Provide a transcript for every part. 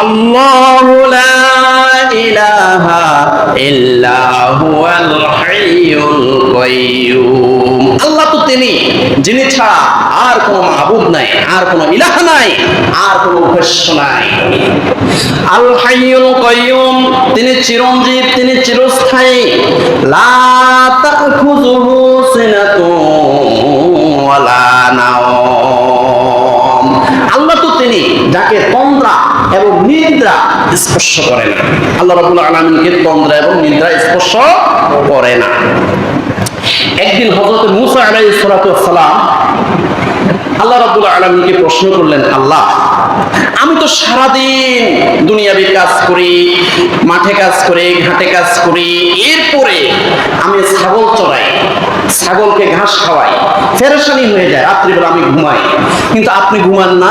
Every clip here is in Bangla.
আল্লাহু লা ইলাহা ইল্লা হুয়াল হাইয়ুল কাইয়্যুম আল্লাহ তো তিনি, যিনি ছাড়া আর কোনো মাবুদ নাই, আর কোনো ইলাহ নাই, আর কোনো উপাস্য নাই। আল হাইয়ুল কাইয়্যুম তিনি চিরঞ্জীব, তিনি চিরস্থায়ী। লা তাখুযুহু সিনাতুন। নিদ্রা স্পর্শ করে না। আল্লাহ রাব্বুল আলামিনকে তন্দ্রা এবং নিদ্রা স্পর্শ করে না। একদিন হযরত মুসা সালাতু সালাম আল্লাহ রাব্বুল আলামিনকে প্রশ্ন করলেন, আল্লাহ, আমি তো সারাদিন দুনিয়াবি কাজ করি, মাঠে কাজ করি, ঘাটে কাজ করি, এরপরে আমি ছাগল চড়াই, ছাগলকে ঘাস খাওয়াই, ফেরেশানি হয়ে যায়, রাত্রিবেলা আমি ঘুমাই। কিন্তু আপনি ঘুমান না।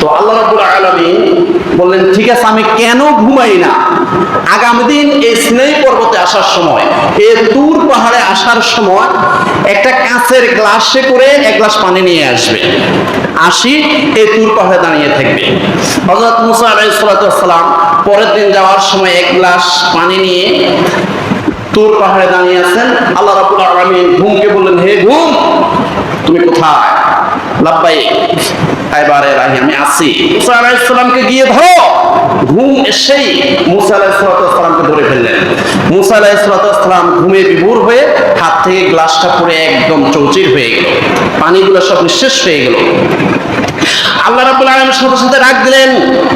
তো আল্লাহ রাব্বুল আলামিন বললেন, ঠিক আছে, আমি কেন ঘুমাই না? আগামী দিন এই সিনাই পর্বতে আসার সময়, এই তুর পাহাড়ে আসার সময় একটা কাঁচের গ্লাসে করে এক গ্লাস পানি নিয়ে আসবে। আসি, এই তুর পাহাড়ে দাঁড়িয়ে থাকবে। হযরত মুসা আলাইহিস সালাতু পরের দিন যাওয়ার সময় এক গ্লাস পানি নিয়ে তুর পাহাড়ে দাঁড়িয়ে আছেন। আল্লাহ রাব্বুল আলামিন ঘুমকে বললেন, হে ঘুম, তুমি কোথায়? হয়ে হাত থেকে গ্লাসটা একদম চৌচির হয়ে গেল। পানিগুলো সব নিঃশেষ হয়ে গেল। আল্লাহ রাব্বুল সাথে সাথে দিলেন,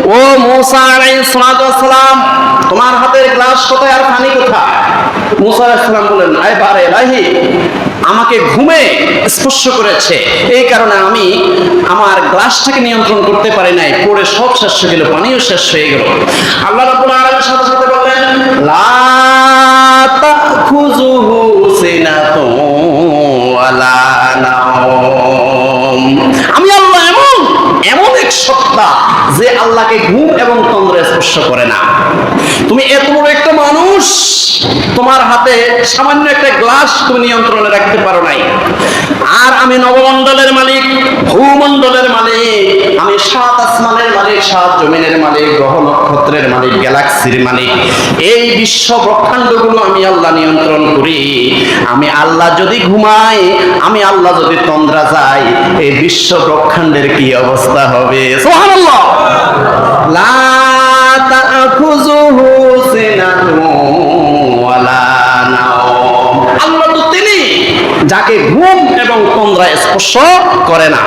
ও মুসা আলাইহিস সালাম, তোমার হাতের গ্লাস কোথায় আর পানি কোথায়? মুসা আলাইহিস বলেন আয় বারে ইলাহি আমাকে ঘুমে স্পর্শ করেছে। এই কারণে আমি আমার গ্লাসটাকে নিয়ন্ত্রণ করতে পারি নাই, পড়ে সব শেষ হয়ে গেল, পানিও শেষ হয়ে গেল। আল্লাহ রাব্বুল আলামিন সাথে সাথে বললেন, লা তাখুযুহু সিনাতুন ওয়ালা নাওম আমি আল্লাহ এমন এমন এক সত্তা যে আল্লাহকে ঘুম এবং তন্দ্রে স্পর্শ করে না। তুমি এত বড় একটা মানুষ, তোমার হাতে সামান্য একটা গ্লাস তুমি নিয়ন্ত্রণে রাখতে পারো নাই। আর আমি নবমণ্ডলের মালিক ভূমণ্ডলের মালিক আমি সাত আসমানের মালিক, সাত জমিনের মালিক, গ্রহ নক্ষত্রের মালিক, গ্যালাক্সির মালিক। এই বিশ্ব ব্রহ্মাণ্ডগুলো আমি আল্লাহ নিয়ন্ত্রণ করি। আমি আল্লাহ যদি ঘুমাই, আমি আল্লাহ যদি তন্দ্রা যাই, এই বিশ্ব ব্রহ্মাণ্ডের কি অবস্থা হবে? যাকে ঘুম এবং তন্দ্রা স্পর্শ করে না।